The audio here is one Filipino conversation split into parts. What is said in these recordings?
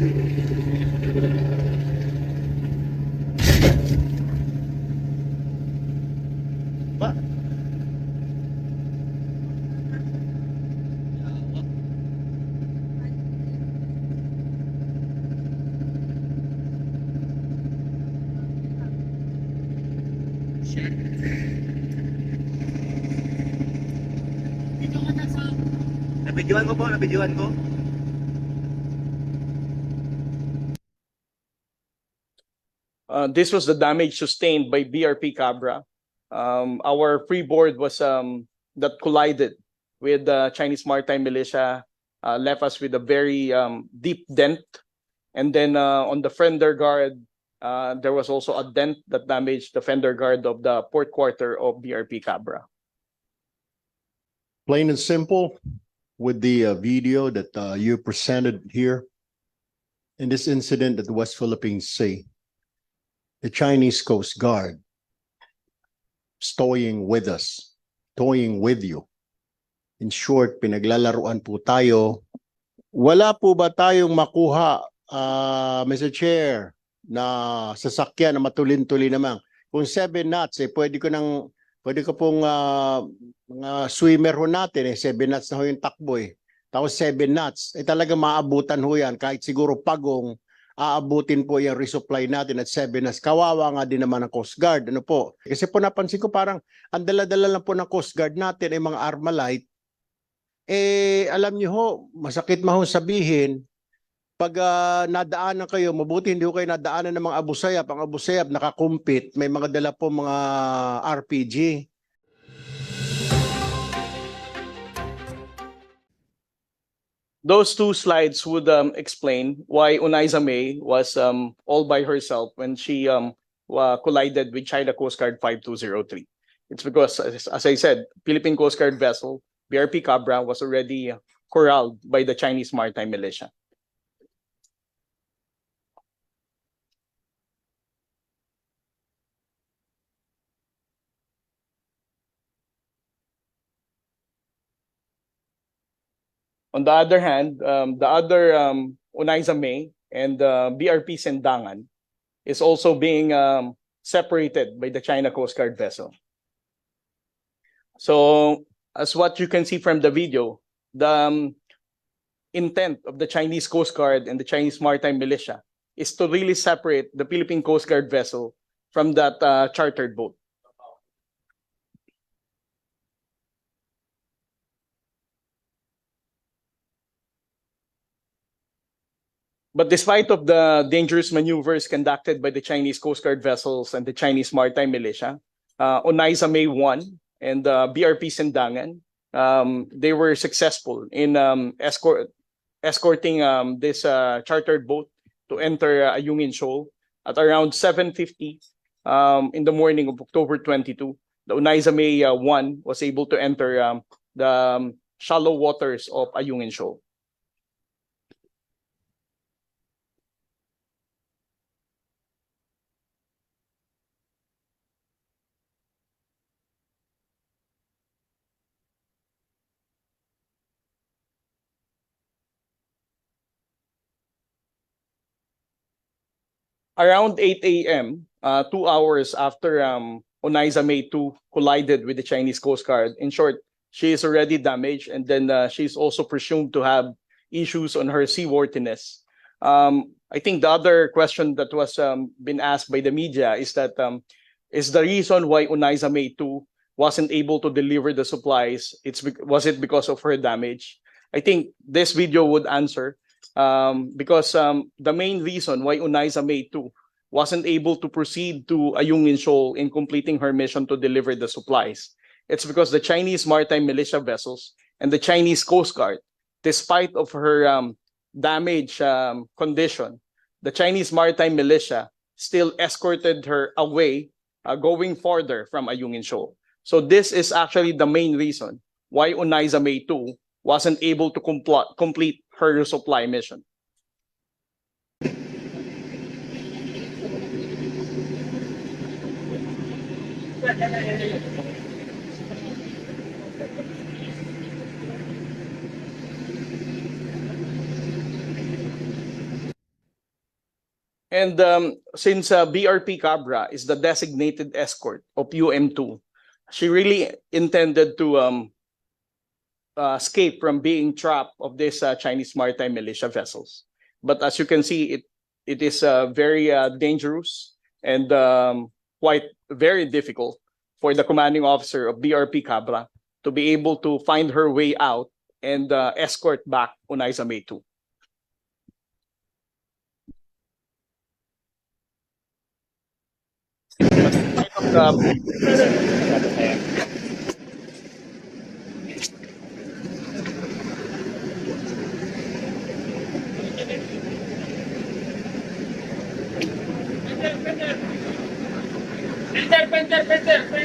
Ba? Nabidyohan ko po, nabidyohan ko. Uh, this was the damage sustained by BRP Cabra. Um, our freeboard was um, that collided with the Chinese Maritime Militia, uh, left us with a very um, deep dent. And then uh, on the fender guard, uh, there was also a dent that damaged the fender guard of the port quarter of BRP Cabra. plain and simple with the uh, video that uh, you presented here in this incident at the West Philippine Sea. The Chinese Coast Guard toying with us, toying with you. In short, pinaglalaruan po tayo. Wala po ba tayong makuha, uh, Mr. Chair, na sasakyan na matulin-tuli naman? Kung seven knots, eh, pwede ko nang, pwede ko pong ah, mga swimmer ho natin eh, 7 knots na ho yung takbo eh. Tapos 7 knots, eh talaga maabutan ho yan. Kahit siguro pagong, aabutin po yung resupply natin at 7 knots. Kawawa nga din naman ang Coast Guard. Ano po? Kasi po napansin ko parang ang dala-dala lang po ng Coast Guard natin ay mga Armalite. Eh, alam niyo ho, masakit mahong sabihin, pag ah, nadaanan kayo, mabuti hindi ho kayo nadaanan ng mga abusayap. Ang abusayap nakakumpit, may mga dala po mga RPG. Those two slides would um, explain why Unaiza May was um, all by herself when she um, wa- collided with China Coast Guard 5203. It's because, as, as I said, Philippine Coast Guard vessel BRP Cabra was already corralled by the Chinese Maritime Militia. On the other hand, um, the other um, Unaiza May and uh, BRP Sendangan is also being um, separated by the China Coast Guard vessel. So, as what you can see from the video, the um, intent of the Chinese Coast Guard and the Chinese Maritime Militia is to really separate the Philippine Coast Guard vessel from that uh, chartered boat. But despite of the dangerous maneuvers conducted by the Chinese Coast Guard vessels and the Chinese Maritime Militia, uh, Onaiza May 1 and uh, BRP Sendangan, um, they were successful in um, escort, escorting um, this uh, chartered boat to enter uh, Ayungin Shoal at around 7.50 um, in the morning of October 22. The Onaiza May uh, 1 was able to enter um, the um, shallow waters of Ayungin Shoal. Around 8 a.m., uh, two hours after um, Onaiza May 2 collided with the Chinese Coast Guard, in short, she is already damaged and then uh, she's also presumed to have issues on her seaworthiness. Um, I think the other question that was um, been asked by the media is that um, is the reason why Onaiza May 2 wasn't able to deliver the supplies, it's was it because of her damage? I think this video would answer um, because um, the main reason why Unaiza May 2 wasn't able to proceed to Ayungin Shoal in completing her mission to deliver the supplies. It's because the Chinese maritime militia vessels and the Chinese Coast Guard, despite of her um, damage um, condition, the Chinese maritime militia still escorted her away, uh, going further from Ayungin Shoal. So this is actually the main reason why Unaiza May 2 wasn't able to compl- complete her supply mission. And um, since uh, BRP Cabra is the designated escort of UM2, she really intended to um, uh, escape from being trapped of this uh, Chinese maritime militia vessels. But as you can see, it it is uh, very uh, dangerous and um, quite very difficult for the commanding officer of BRP Cabra to be able to find her way out and uh, escort back Unaiza May right there.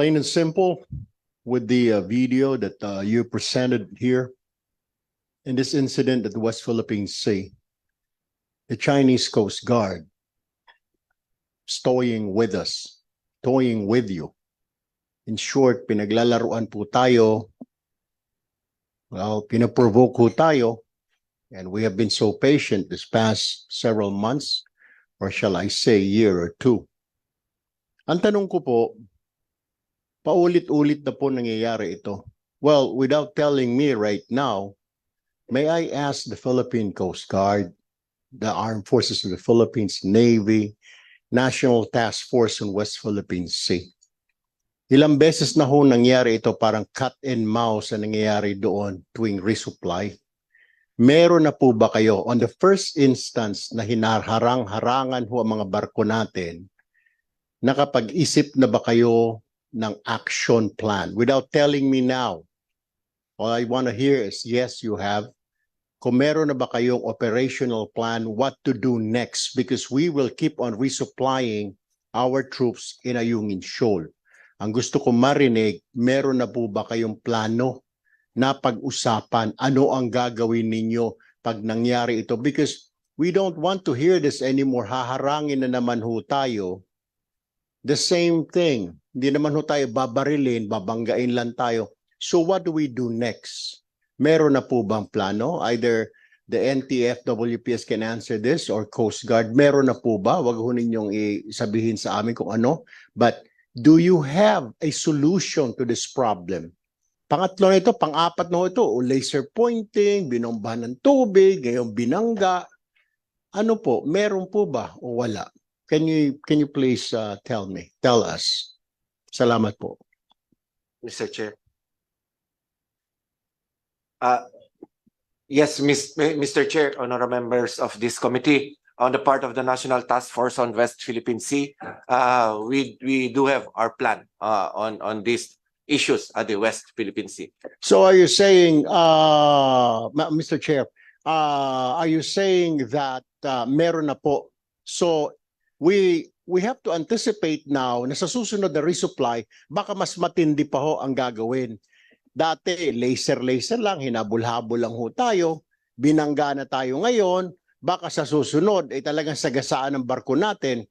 Plain and simple with the uh, video that uh, you presented here. In this incident at the West Philippine Sea, the Chinese Coast Guard toying with us, toying with you. In short, pinaglalaruan po tayo. Well, pinaprovoke po tayo. And we have been so patient this past several months, or shall I say, year or two. Ang tanong ko po, paulit-ulit na po nangyayari ito. Well, without telling me right now, may I ask the Philippine Coast Guard, the Armed Forces of the Philippines, Navy, National Task Force on West Philippine Sea. Ilang beses na ho nangyari ito parang cat and mouse na nangyayari doon tuwing resupply. Meron na po ba kayo on the first instance na hinarharang-harangan ho ang mga barko natin, nakapag-isip na ba kayo ng action plan without telling me now. All I want to hear is yes, you have. Kung meron na ba kayong operational plan, what to do next? Because we will keep on resupplying our troops in Ayungin Shoal. Ang gusto ko marinig, meron na po ba kayong plano na pag-usapan ano ang gagawin ninyo pag nangyari ito? Because we don't want to hear this anymore. Haharangin na naman ho tayo. The same thing hindi naman ho tayo babarilin, babanggain lang tayo. So what do we do next? Meron na po bang plano? Either the NTF, WPS can answer this or Coast Guard. Meron na po ba? Wag ho ninyong isabihin sa amin kung ano. But do you have a solution to this problem? Pangatlo na ito, pang-apat na ito, laser pointing, binomba ng tubig, ngayon binangga. Ano po, meron po ba o wala? Can you can you please uh, tell me, tell us? Salamat po. Mr. Chair. Uh, yes, Miss, Mr. Chair, honorable members of this committee, on the part of the National Task Force on West Philippine Sea, uh, we, we do have our plan, uh, on, on these issues at the West Philippine Sea. So are you saying, uh, Mr. Chair, uh, are you saying that uh, meron na po? So we we have to anticipate now na sa susunod na resupply, baka mas matindi pa ho ang gagawin. Dati, laser-laser lang, hinabol-habol lang ho tayo, binangga na tayo ngayon, baka sa susunod ay talagang sagasaan ng barko natin.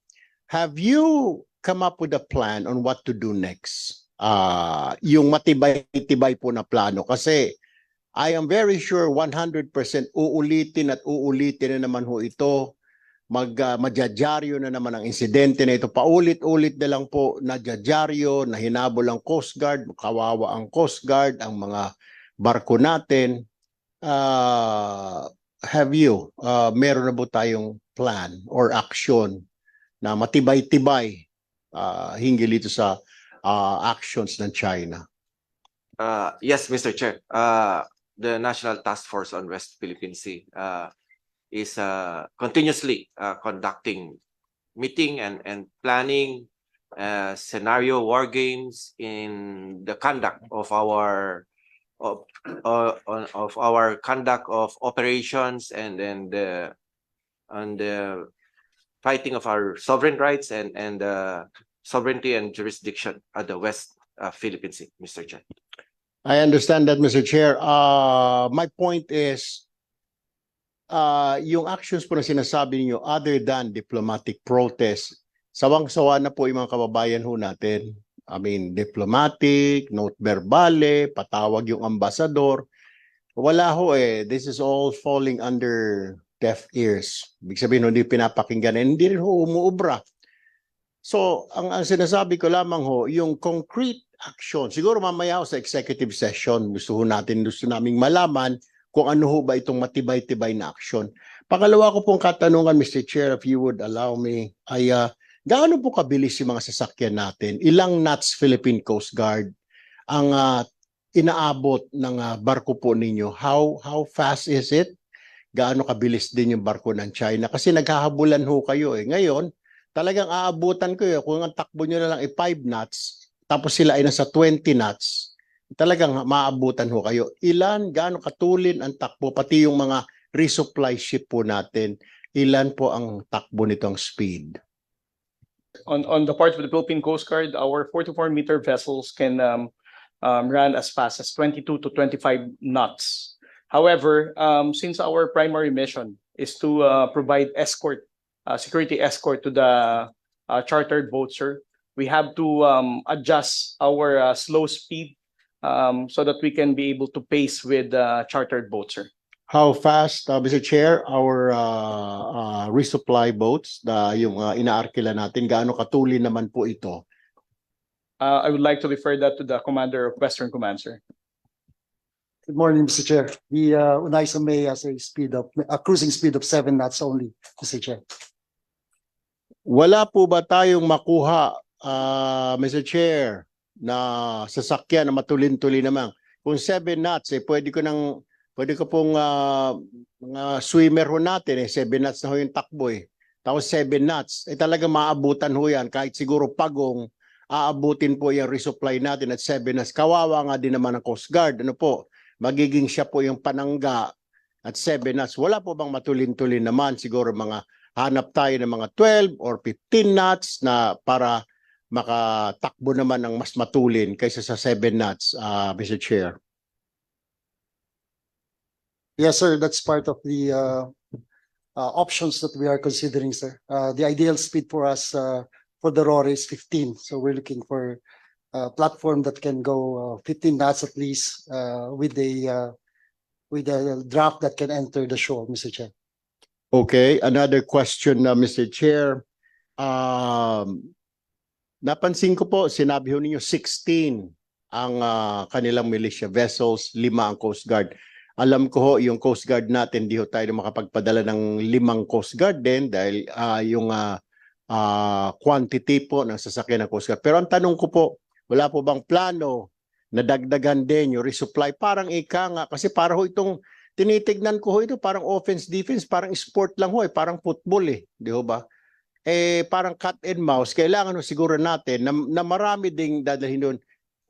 Have you come up with a plan on what to do next? Ah, yung matibay-tibay po na plano kasi I am very sure 100% uulitin at uulitin na naman ho ito mag uh, na naman ang insidente na ito. Paulit-ulit na lang po nadyadyaryo, na hinabol ang Coast Guard, kawawa ang Coast Guard, ang mga barko natin. Uh, have you, uh, meron na po tayong plan or action na matibay-tibay uh, hinggil ito sa uh, actions ng China? Uh, yes, Mr. Chair, uh, the National Task Force on West Philippine Sea, uh, is uh, continuously uh, conducting meeting and, and planning uh, scenario war games in the conduct of our of uh, of our conduct of operations and then the and the fighting of our sovereign rights and and uh, sovereignty and jurisdiction at the West uh, Philippine Sea, Mr. Chair. I understand that, Mr. Chair. Uh, my point is, uh, yung actions po na sinasabi niyo other than diplomatic protest, sawang-sawa na po yung mga kababayan ho natin. I mean, diplomatic, note verbale, patawag yung ambasador. Wala ho eh. This is all falling under deaf ears. Ibig sabihin, hindi pinapakinggan. Hindi rin ho umuubra. So, ang, ang sinasabi ko lamang ho, yung concrete action. Siguro mamaya ho sa executive session, gusto ho natin, gusto naming malaman kung ano ho ba itong matibay-tibay na action. Pangalawa ko pong katanungan, Mr. Chair, if you would allow me, ay ah, gaano po kabilis yung mga sasakyan natin? Ilang knots Philippine Coast Guard ang ah, inaabot ng ah, barko po ninyo? How how fast is it? Gaano kabilis din yung barko ng China? Kasi naghahabulan ho kayo eh. Ngayon, talagang aabutan ko eh. Kung ang takbo nyo na lang ay 5 knots, tapos sila ay nasa 20 knots, talagang maabutan ho kayo. Ilan, gaano katulin ang takbo, pati yung mga resupply ship po natin, ilan po ang takbo nitong speed? On, on the part of the Philippine Coast Guard, our 44 meter vessels can um, um, run as fast as 22 to 25 knots. However, um, since our primary mission is to uh, provide escort, uh, security escort to the uh, chartered boats, sir, we have to um, adjust our uh, slow speed um, so that we can be able to pace with uh, chartered boats, sir. How fast, uh, Mr. Chair, our uh, uh, resupply boats, the, yung uh, inaarkila natin, gaano katulin naman po ito? Uh, I would like to refer that to the commander of Western Command, sir. Good morning, Mr. Chair. The uh, Unaisa May has a speed of, a cruising speed of seven knots only, Mr. Chair. Wala po ba tayong makuha, ah, Mr. Chair, na sasakyan na matulin-tulin naman? Kung 7 knots, eh, pwede ko nang, pwede ko pong ah, mga swimmer ho natin, eh, 7 knots na ho yung takbo eh. Tapos 7 knots, eh talaga maabutan ho yan. Kahit siguro pagong, aabutin po yung resupply natin at 7 knots. Kawawa nga din naman ang Coast Guard. Ano po, magiging siya po yung panangga at 7 knots. Wala po bang matulin-tulin naman? Siguro mga hanap tayo ng mga 12 or 15 knots na para makatakbo naman ng mas matulin kaysa sa 7 knots, uh, Mr. Chair. Yes, sir, that's part of the uh, uh, options that we are considering, sir. Uh, The ideal speed for us uh, for the RORE is fifteen, so we're looking for a platform that can go uh, fifteen knots at least uh, with a uh, with a draft that can enter the shore, Mr. Chair. Okay, another question na Mr. Chair. Um, napansin ko po, sinabi ho ninyo 16 ang ah, kanilang militia vessels, lima ang Coast Guard. Alam ko ho, yung Coast Guard natin, di ho tayo makapagpadala ng limang Coast Guard din dahil ah, yung ah, ah, quantity po ng sasakyan ng Coast Guard. Pero ang tanong ko po, wala po bang plano na dagdagan din yung resupply? Parang ika nga, kasi para ho itong tinitignan ko ho ito parang offense defense parang sport lang ho eh parang football eh di ho ba eh parang cat and mouse kailangan ho siguro natin na, na marami ding dadalhin doon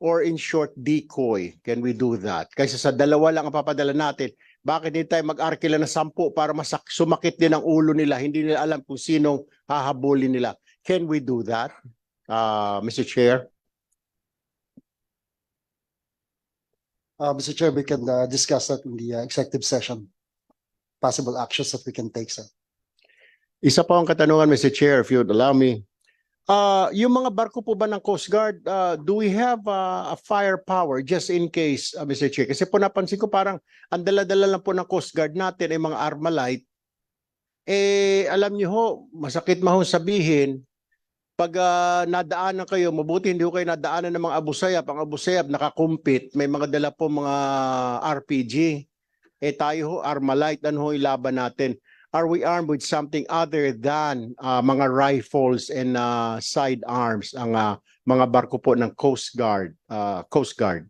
or in short decoy can we do that kaysa sa dalawa lang ang papadala natin bakit hindi tayo mag-arkila na sampu para masak sumakit din ang ulo nila hindi nila alam kung sinong hahabulin nila can we do that uh, Mr. Chair Uh, Mr. Chair, we can uh, discuss that in the uh, executive session. Possible actions that we can take, sir. Isa pa ang katanungan, Mr. Chair, if you'd allow me. Uh, yung mga barko po ba ng Coast Guard, uh, do we have uh, a firepower just in case, uh, Mr. Chair? Kasi po napansin ko parang ang dala-dala lang po ng Coast Guard natin ay mga Armalite. Eh, alam niyo ho, masakit mahong sabihin, pag uh, nadaanan kayo, mabuti hindi ho kayo nadaanan ng mga Abu Sayyaf. Ang Abu Sayyaf nakakumpit, may mga dala po mga RPG. Eh tayo ho, Armalite, ano ho ilaban natin? Are we armed with something other than uh, mga rifles and uh, sidearms ang uh, mga barko po ng Coast Guard, uh, Coast Guard?